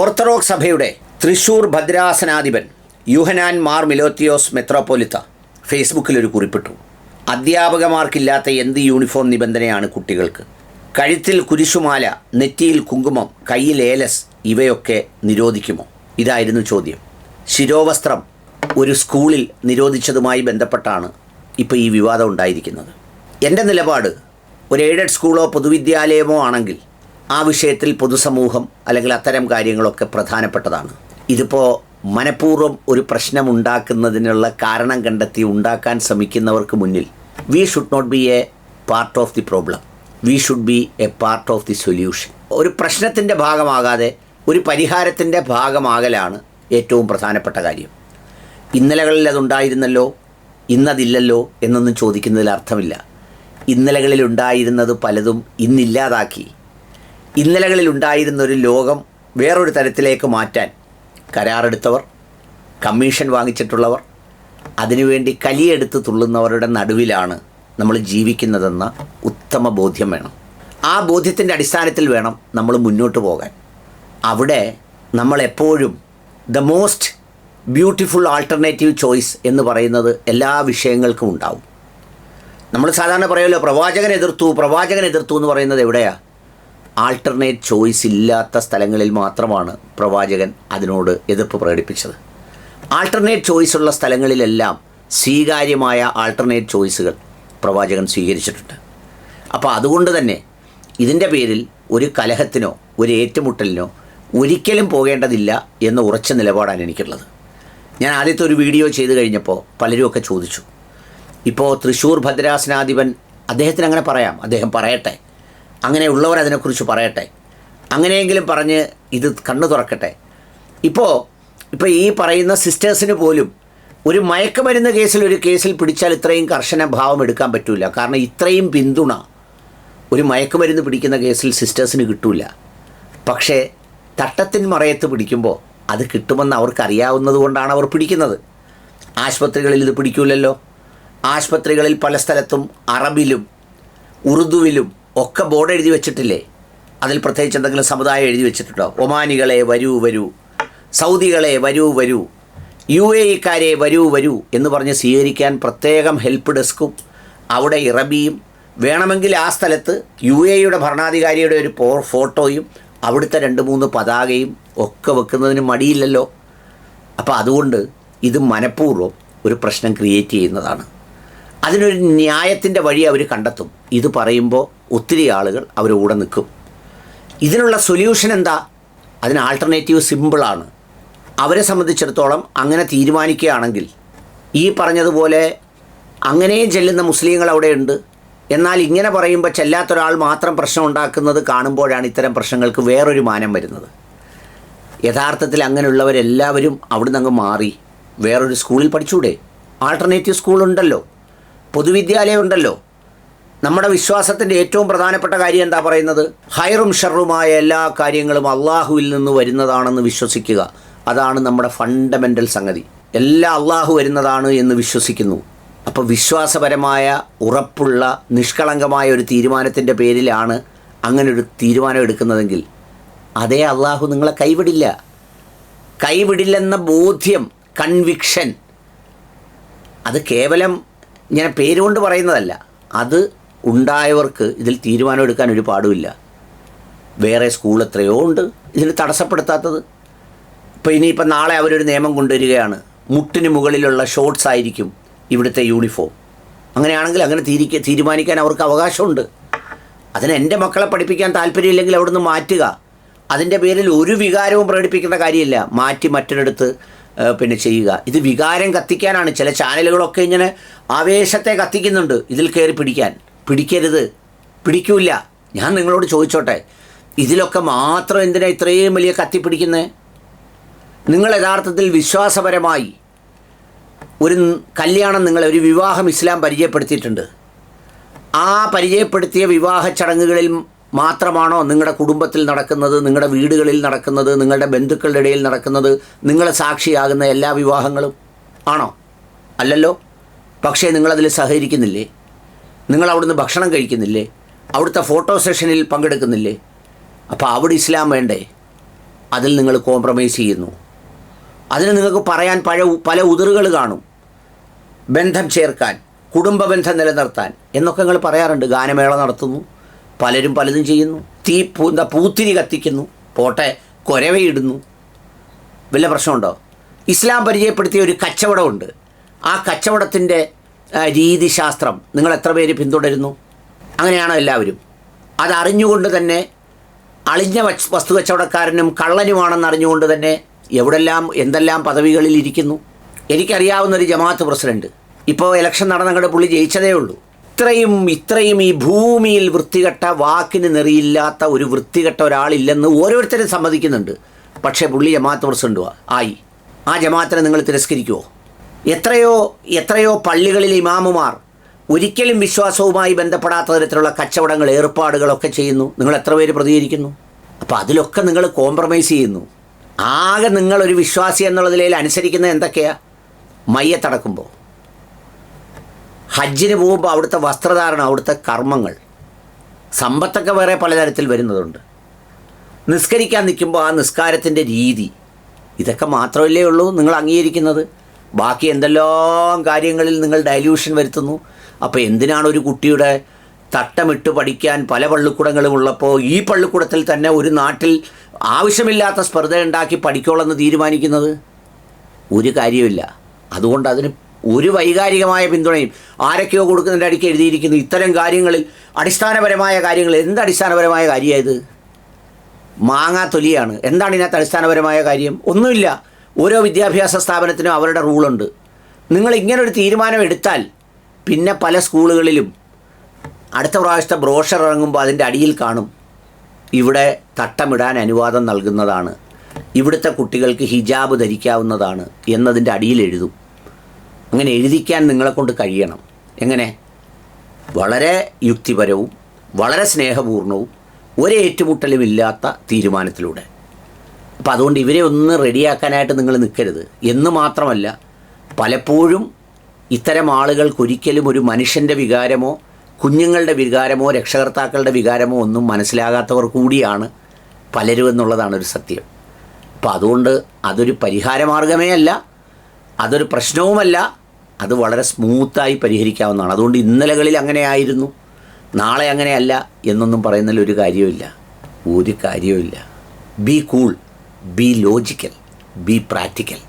Orthodox സഭയുടെ തൃശൂർ ഭദ്രാസനാധിപൻ യുഹനാൻ മാർ മിലോത്തിയോസ് മെത്രോപൊലിത്ത ഫേസ്ബുക്കിലൊരു കുറിപ്പിട്ടു. അധ്യാപകമാർക്കില്ലാത്ത എന്ത് uniform നിബന്ധനയാണ് കുട്ടികൾക്ക്? കഴുത്തിൽ കുരിശുമാല നെറ്റിയിൽ കുങ്കുമം കയ്യിൽ ഏലസ് ഇവയൊക്കെ നിരോധിക്കുമോ? ഇതായിരുന്നു ചോദ്യം. ശിരോവസ്ത്രം ഒരു സ്കൂളിൽ നിരോധിച്ചതുമായി ബന്ധപ്പെട്ടാണ് ഇപ്പോൾ ഈ വിവാദം ഉണ്ടായിരിക്കുന്നത്. എന്റെ നിലപാട് ഒരു എയ്ഡഡ് സ്കൂളോ പൊതുവിദ്യാലയമോ ആണെങ്കിൽ ആ വിഷയത്തിൽ പൊതുസമൂഹം അല്ലെങ്കിൽ അത്തരം കാര്യങ്ങളൊക്കെ പ്രധാനപ്പെട്ടതാണ്. ഇതിപ്പോൾ മനഃപൂർവം ഒരു പ്രശ്നം പ്രശ്നമുണ്ടാക്കുന്നതിനുള്ള കാരണം കണ്ടെത്തി ഉണ്ടാക്കാൻ ശ്രമിക്കുന്നവർക്ക് മുന്നിൽ we should not be a part of the problem we should be a part of the solution ഒരു പ്രശ്നത്തിന്റെ ഭാഗമാകാതെ ഒരു പരിഹാരത്തിന്റെ ഭാഗമാകലാണ് ഏറ്റവും പ്രധാനപ്പെട്ട കാര്യം. ഇന്നലകളിൽ അതുണ്ടായിരുന്നല്ലോ ഇന്നതില്ലല്ലോ എന്നൊന്നും ചോദിക്കുന്നതിൽ അർത്ഥമില്ല. ഇന്നലകളിൽ ഉണ്ടായിരുന്നത് പലതും ഇന്നില്ലാതാക്കി. ഇന്നലകളിൽ ഉണ്ടായിരുന്ന ഒരു ലോകം വേറൊരു തരത്തിലേക്ക് മാറ്റാൻ കരാറെടുത്തവർ കമ്മീഷൻ വാങ്ങിച്ചിട്ടുള്ളവർ അതിനുവേണ്ടി കലിയെടുത്ത് തുള്ളുന്നവരുടെ നടുവിലാണ് നമ്മൾ ജീവിക്കുന്നതെന്ന ഉത്തമ ബോധ്യം വേണം. ആ ബോധ്യത്തിന്റെ അടിസ്ഥാനത്തിൽ വേണം നമ്മൾ മുന്നോട്ട് പോകാൻ. അവിടെ നമ്മളെപ്പോഴും the most beautiful alternative choice എന്ന് പറയുന്നത് എല്ലാ വിഷയങ്ങൾക്കും ഉണ്ടാവും. നമ്മൾ സാധാരണ പറയുമല്ലോ പ്രവാചകൻ എതിർത്തു പ്രവാചകൻ എതിർത്തു എന്ന് പറയുന്നത് എവിടെയാ? ആൾട്ടർനേറ്റ് ചോയ്സ് ഇല്ലാത്ത സ്ഥലങ്ങളിൽ മാത്രമാണ് പ്രവാചകൻ അതിനോട് എതിർപ്പ് പ്രകടിപ്പിച്ചത്. ആൾട്ടർനേറ്റ് ചോയ്സ് ഉള്ള സ്ഥലങ്ങളിലെല്ലാം സ്വീകാര്യമായ ആൾട്ടർനേറ്റ് ചോയ്സുകൾ പ്രവാചകൻ സ്വീകരിച്ചിട്ടുണ്ട്. അപ്പോൾ അതുകൊണ്ട് തന്നെ ഇതിന്റെ പേരിൽ ഒരു കലഹത്തിനോ ഒരു ഏറ്റുമുട്ടലിനോ ഒരിക്കലും പോകേണ്ടതില്ല എന്ന ഉറച്ച നിലപാടാണ് എനിക്കുള്ളത്. ഞാൻ ആദ്യത്തെ ഒരു വീഡിയോ ചെയ്തു കഴിഞ്ഞപ്പോൾ പലരുമൊക്കെ ചോദിച്ചു. ഇപ്പോൾ തൃശ്ശൂർ ഭദ്രാസനാധിപൻ അദ്ദേഹത്തിന് അങ്ങനെ പറയാം അദ്ദേഹം പറയട്ടെ. അങ്ങനെയുള്ളവർ അതിനെക്കുറിച്ച് പറയട്ടെ. അങ്ങനെയെങ്കിലും പറഞ്ഞ് ഇത് കണ്ണു തുറക്കട്ടെ. ഇപ്പോൾ ഇപ്പോൾ ഈ പറയുന്ന സിസ്റ്റേഴ്സിന് പോലും ഒരു മയക്കുമരുന്ന് കേസിൽ ഒരു കേസിൽ പിടിച്ചാൽ ഇത്രയും കർശന ഭാവം എടുക്കാൻ പറ്റില്ല കാരണം ഇത്രയും പിന്തുണ ഒരു മയക്കുമരുന്ന് പിടിക്കുന്ന കേസിൽ സിസ്റ്റേഴ്സിന് കിട്ടില്ല പക്ഷേ തട്ടത്തിൻ മറയത്ത് പിടിക്കുമ്പോൾ അത് കിട്ടുമെന്ന് അവർക്കറിയാവുന്നത് കൊണ്ടാണ് അവർ പിടിക്കുന്നത്. ആശുപത്രികളിൽ ഇത് പിടിക്കില്ലല്ലോ ആശുപത്രികളിൽ പല സ്ഥലത്തും അറബിലും ഉറുദുവിലും ഒക്കെ ബോർഡ് എഴുതി വെച്ചിട്ടില്ലേ? അതിൽ പ്രത്യേകിച്ച് എന്തെങ്കിലും സമുദായം എഴുതി വെച്ചിട്ടുണ്ടോ? ഒമാനികളെ വരൂ വരൂ. സൗദികളെ വരൂ വരൂ. യു എ ഇക്കാരെ വരൂ വരൂ എന്ന് പറഞ്ഞ് സ്വീകരിക്കാൻ പ്രത്യേകം ഹെൽപ്പ് ഡെസ്കും അവിടെ ഇറബിയും വേണമെങ്കിൽ ആ സ്ഥലത്ത് യു എയുടെ ഭരണാധികാരിയുടെ ഒരു പോ ഫോട്ടോയും അവിടുത്തെ രണ്ട് മൂന്ന് പതാകയും ഒക്കെ വെക്കുന്നതിന് മടിയില്ലല്ലോ. അപ്പോൾ അതുകൊണ്ട് ഇത് മനഃപൂർവം ഒരു പ്രശ്നം ക്രിയേറ്റ് ചെയ്യുന്നതാണ്. അതിനൊരു ന്യായത്തിന്റെ വഴി അവർ കണ്ടെത്തും. ഇത് പറയുമ്പോൾ ഒത്തിരി ആളുകൾ അവരുടെ കൂടെ നിൽക്കും. ഇതിനുള്ള സൊല്യൂഷൻ എന്താ? അതിന് ആൾട്ടർനേറ്റീവ് സിമ്പിളാണ് അവരെ സംബന്ധിച്ചിടത്തോളം അങ്ങനെ തീരുമാനിക്കുകയാണെങ്കിൽ ഈ പറഞ്ഞതുപോലെ അങ്ങനെയും ചെല്ലുന്ന മുസ്ലിങ്ങൾ അവിടെയുണ്ട് എന്നാൽ ഇങ്ങനെ പറയുമ്പോൾ ചെല്ലാത്തൊരാൾ മാത്രം പ്രശ്നം ഉണ്ടാക്കുന്നത് കാണുമ്പോഴാണ് ഇത്തരം പ്രശ്നങ്ങൾക്ക് വേറൊരു മാനം വരുന്നത്. യഥാർത്ഥത്തിൽ അങ്ങനെയുള്ളവരെല്ലാവരും അവിടുന്ന് അങ്ങ് മാറി. വേറൊരു സ്കൂളിൽ പഠിച്ചൂടെ? ആൾട്ടർനേറ്റീവ് സ്കൂളുണ്ടല്ലോ പൊതുവിദ്യാലയം ഉണ്ടല്ലോ. നമ്മുടെ വിശ്വാസത്തിന്റെ ഏറ്റവും പ്രധാനപ്പെട്ട കാര്യം എന്താ പറയുന്നത്? ഹൈറും ഷറുമായ എല്ലാ കാര്യങ്ങളും അള്ളാഹുവിൽ നിന്ന് വരുന്നതാണെന്ന് വിശ്വസിക്കുക. അതാണ് നമ്മുടെ ഫണ്ടമെന്റൽ സംഗതി. എല്ലാം അള്ളാഹു വരുന്നതാണ് എന്ന് വിശ്വസിക്കുന്നു. അപ്പോൾ വിശ്വാസപരമായ ഉറപ്പുള്ള നിഷ്കളങ്കമായ ഒരു തീരുമാനത്തിന്റെ പേരിലാണ് അങ്ങനെ ഒരു തീരുമാനം എടുക്കുന്നതെങ്കിൽ അതേ അള്ളാഹു നിങ്ങളെ കൈവിടില്ല. കൈവിടില്ലെന്ന ബോധ്യം കൺവിക്ഷൻ അത് കേവലം ഇങ്ങനെ പേരുകൊണ്ട് പറയുന്നതല്ല. അത് ഉണ്ടായവർക്ക് ഇതിൽ തീരുമാനമെടുക്കാൻ ഒരു പാടുമില്ല. വേറെ സ്കൂൾ എത്രയോ ഉണ്ട് ഇതിന് തടസ്സപ്പെടുത്താത്തത്. ഇപ്പോൾ ഇനിയിപ്പോൾ നാളെ അവരൊരു നിയമം കൊണ്ടുവരികയാണ്. മുട്ടിന് മുകളിലുള്ള ഷോർട്സ് ആയിരിക്കും ഇവിടുത്തെ യൂണിഫോം അങ്ങനെയാണെങ്കിൽ അങ്ങനെ തീരിക്ക തീരുമാനിക്കാൻ അവർക്ക് അവകാശമുണ്ട്. അതിന് എന്റെ മക്കളെ പഠിപ്പിക്കാൻ താല്പര്യമില്ലെങ്കിൽ അവിടുന്ന് മാറ്റുക. അതിന്റെ പേരിൽ ഒരു വികാരവും പ്രകടിപ്പിക്കേണ്ട കാര്യമില്ല. മാറ്റി മറ്റൊരിടത്ത് പിന്നെ ചെയ്യുക. ഇത് വികാരം കത്തിക്കാനാണ് ചില ചാനലുകളൊക്കെ ഇങ്ങനെ ആവേശത്തെ കത്തിക്കുന്നുണ്ട് ഇതിൽ കയറി പിടിക്കാൻ. പിടിക്കരുത്. പിടിക്കൂല. ഞാൻ നിങ്ങളോട് ചോദിച്ചോട്ടെ. ഇതിലൊക്കെ മാത്രം എന്തിനാ ഇത്രയും വലിയ കത്തി കത്തിപ്പിടിക്കുന്നത് നിങ്ങൾ യഥാർത്ഥത്തിൽ വിശ്വാസപരമായി ഒരു കല്യാണം നിങ്ങളെ ഒരു വിവാഹം ഇസ്ലാം പരിചയപ്പെടുത്തിയിട്ടുണ്ട്. ആ പരിചയപ്പെടുത്തിയ വിവാഹ ചടങ്ങുകളിൽ മാത്രമാണോ നിങ്ങളുടെ കുടുംബത്തിൽ നടക്കുന്നത് നിങ്ങളുടെ വീടുകളിൽ നടക്കുന്നത് നിങ്ങളുടെ ബന്ധുക്കളുടെ ഇടയിൽ നടക്കുന്നത് നിങ്ങളെ സാക്ഷിയാകുന്ന എല്ലാ വിവാഹങ്ങളും ആണോ? അല്ലല്ലോ? പക്ഷേ നിങ്ങളതിൽ സഹകരിക്കുന്നില്ലേ? നിങ്ങൾ അവിടുന്ന് ഭക്ഷണം കഴിക്കുന്നില്ലേ? അവിടുത്തെ ഫോട്ടോ സെഷനിൽ പങ്കെടുക്കുന്നില്ലേ? അപ്പോൾ അവിടെ ഇസ്ലാം വേണ്ടേ? അതിൽ നിങ്ങൾ കോംപ്രമൈസ് ചെയ്യുന്നു. അതിന് നിങ്ങൾക്ക് പറയാൻ പല പല ഉതിറുകൾ കാണും. ബന്ധം ചേർക്കാൻ കുടുംബ ബന്ധം നിലനിർത്താൻ എന്നൊക്കെ നിങ്ങൾ പറയാറുണ്ട്. ഗാനമേള നടത്തുന്നു പലരും പലതും ചെയ്യുന്നു. തീ പൂ എന്താ പൂത്തിരി കത്തിക്കുന്നു പോട്ടെ കുരവയിടുന്നു. വല്ല പ്രശ്നമുണ്ടോ? ഇസ്ലാം പരിചയപ്പെടുത്തിയ ഒരു കച്ചവടമുണ്ട്. ആ കച്ചവടത്തിന്റെ രീതിശാസ്ത്രം. നിങ്ങൾ എത്ര പേര് പിന്തുടരുന്നു? അങ്ങനെയാണോ എല്ലാവരും? അതറിഞ്ഞുകൊണ്ട് തന്നെ അളിഞ്ഞ വസ്തു കച്ചവടക്കാരനും കള്ളനുമാണെന്ന് അറിഞ്ഞുകൊണ്ട് തന്നെ എവിടെല്ലാം എന്തെല്ലാം പദവികളിൽ ഇരിക്കുന്നു? എനിക്കറിയാവുന്ന ഒരു ജമാഅത്ത് പ്രസിഡന്റ്. ഇപ്പോൾ ഇലക്ഷൻ നടന്നങ്ങളുടെ പുള്ളി ജയിച്ചതേ ഉള്ളൂ. ഇത്രയും ഇത്രയും ഈ ഭൂമിയിൽ വൃത്തികെട്ട വാക്കിന് നെറിയില്ലാത്ത ഒരു വൃത്തികെട്ട ഒരാളില്ലെന്ന് ഓരോരുത്തരും സമ്മതിക്കുന്നുണ്ട്. പക്ഷേ പുള്ളി ജമാഅത്ത് പ്രസിഡന്റുവാ. ആയി. ആ ജമാഅത്തിനെ നിങ്ങൾ തിരസ്കരിക്കുമോ എത്രയോ എത്രയോ പള്ളികളിൽ ഇമാമുമാർ ഒരിക്കലും വിശ്വാസവുമായി ബന്ധപ്പെടാത്ത തരത്തിലുള്ള കച്ചവടങ്ങൾ ഏർപ്പാടുകളൊക്കെ ചെയ്യുന്നു. നിങ്ങൾ എത്ര പേര് പ്രതികരിക്കുന്നു? അപ്പോൾ അതിലൊക്കെ നിങ്ങൾ കോംപ്രമൈസ് ചെയ്യുന്നു. ആകെ നിങ്ങളൊരു വിശ്വാസി എന്നുള്ള നിലയിൽ അനുസരിക്കുന്നത് എന്തൊക്കെയാണ് മയ്യത്തടക്കുമ്പോൾ ഹജ്ജിന് പോകുമ്പോൾ അവിടുത്തെ വസ്ത്രധാരണം അവിടുത്തെ കർമ്മങ്ങൾ. സമ്പത്തൊക്കെ വേറെ പലതരത്തിൽ വരുന്നതുണ്ട്. നിസ്കരിക്കാൻ നിൽക്കുമ്പോൾ ആ നിസ്കാരത്തിന്റെ രീതി. ഇതൊക്കെ മാത്രമല്ലേ ഉള്ളൂ നിങ്ങൾ അംഗീകരിക്കുന്നത്? ബാക്കി എന്തെല്ലാം കാര്യങ്ങളിൽ നിങ്ങൾ ഡൈല്യൂഷൻ വരുത്തുന്നു? അപ്പോൾ എന്തിനാണ് ഒരു കുട്ടിയുടെ തട്ടമിട്ട് പഠിക്കാൻ പല പള്ളിക്കൂടങ്ങളും ഉള്ളപ്പോൾ ഈ പള്ളിക്കൂടത്തിൽ തന്നെ ഒരു നാട്ടിൽ ആവശ്യമില്ലാത്ത സ്പർദ്ധ ഉണ്ടാക്കി പഠിക്കോളെന്ന് തീരുമാനിക്കുന്നത്? ഒരു കാര്യമില്ല അതുകൊണ്ട് അതിന് ഒരു വൈകാരികമായ പിന്തുണയും ആരൊക്കെയോ കൊടുക്കുന്നതിന്റെ അടിക്ക് എഴുതിയിരിക്കുന്നു. ഇത്തരം കാര്യങ്ങളിൽ അടിസ്ഥാനപരമായ കാര്യങ്ങൾ എന്ത് അടിസ്ഥാനപരമായ കാര്യമായത് മാങ്ങാ തൊലിയാണ്. എന്താണ് ഇതിനകത്ത് അടിസ്ഥാനപരമായ കാര്യം? ഒന്നുമില്ല. ഓരോ വിദ്യാഭ്യാസ സ്ഥാപനത്തിനും അവരുടെ റൂളുണ്ട്. നിങ്ങൾ ഇങ്ങനൊരു തീരുമാനം എടുത്താൽ പിന്നെ പല സ്കൂളുകളിലും അടുത്ത പ്രാവശ്യത്തെ ബ്രോഷർ ഇറങ്ങുമ്പോൾ അതിന്റെ അടിയിൽ കാണും. ഇവിടെ തട്ടമിടാൻ അനുവാദം നൽകുന്നതാണ്. ഇവിടുത്തെ കുട്ടികൾക്ക് ഹിജാബ് ധരിക്കാവുന്നതാണ് എന്നതിന്റെ അടിയിൽ എഴുതും. അങ്ങനെ എഴുതിക്കാൻ നിങ്ങളെ കൊണ്ട് കഴിയണം. എങ്ങനെ? വളരെ യുക്തിപരവും വളരെ സ്നേഹപൂർണവും ഒരു ഏറ്റുമുട്ടലും ഇല്ലാത്ത തീരുമാനത്തിലൂടെ. അപ്പം അതുകൊണ്ട് ഇവരെ ഒന്ന് റെഡിയാക്കാനായിട്ട് നിങ്ങൾ നിൽക്കരുത്. എന്ന് മാത്രമല്ല പലപ്പോഴും ഇത്തരം ആളുകൾക്കൊരിക്കലും ഒരു മനുഷ്യന്റെ വികാരമോ കുഞ്ഞുങ്ങളുടെ വികാരമോ രക്ഷകർത്താക്കളുടെ വികാരമോ ഒന്നും മനസ്സിലാകാത്തവർ കൂടിയാണ് പലരും എന്നുള്ളതാണ് ഒരു സത്യം. അപ്പം അതുകൊണ്ട് അതൊരു പരിഹാരമാർഗമേ അല്ല അതൊരു പ്രശ്നവുമല്ല അത് വളരെ സ്മൂത്തായി പരിഹരിക്കാവുന്നതാണ്. അതുകൊണ്ട് ഇന്നലകളിൽ അങ്ങനെ ആയിരുന്നു നാളെ അങ്ങനെയല്ല എന്നൊന്നും പറയുന്നതിൽ ഒരു കാര്യവുമില്ല. ഒരു കാര്യവുമില്ല. Be cool be logical be practical